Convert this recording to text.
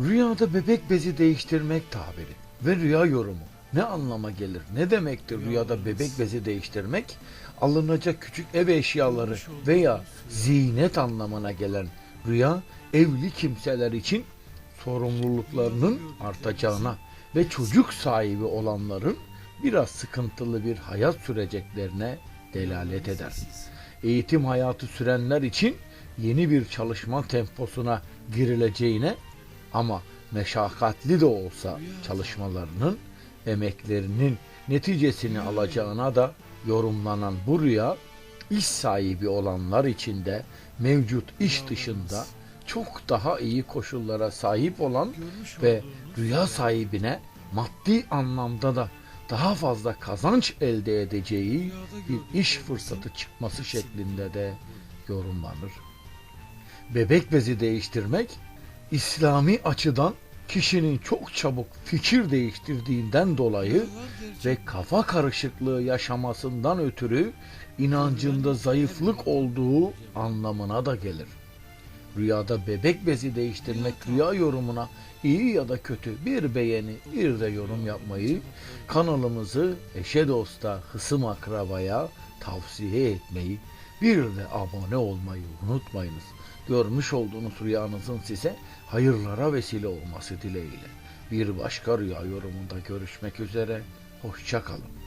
Rüyada bebek bezi değiştirmek tabiri ve rüya yorumu ne anlama gelir? Ne demektir rüyada bebek bezi değiştirmek? Alınacak küçük ev eşyaları veya zinet anlamına gelen rüya evli kimseler için sorumluluklarının artacağına ve çocuk sahibi olanların biraz sıkıntılı bir hayat süreceklerine delalet eder. Eğitim hayatı sürenler için yeni bir çalışma temposuna girileceğine ama meşakkatli de olsa çalışmalarının emeklerinin neticesini alacağına da yorumlanan bu rüya iş sahibi olanlar için de mevcut iş dışında çok daha iyi koşullara sahip olan ve rüya sahibine maddi anlamda da daha fazla kazanç elde edeceği bir iş fırsatı çıkması şeklinde de yorumlanır. Bebek bezi değiştirmek İslami açıdan kişinin çok çabuk fikir değiştirdiğinden dolayı ve kafa karışıklığı yaşamasından ötürü inancında zayıflık olduğu anlamına da gelir. Rüyada bebek bezi değiştirmek rüya yorumuna iyi ya da kötü bir beğeni bir de yorum yapmayı kanalımızı eşe dosta hısım akrabaya tavsiye etmeyi bir de abone olmayı unutmayınız. Görmüş olduğunuz rüyanızın size hayırlara vesile olması dileğiyle. Bir başka rüya yorumunda görüşmek üzere. Hoşça kalın.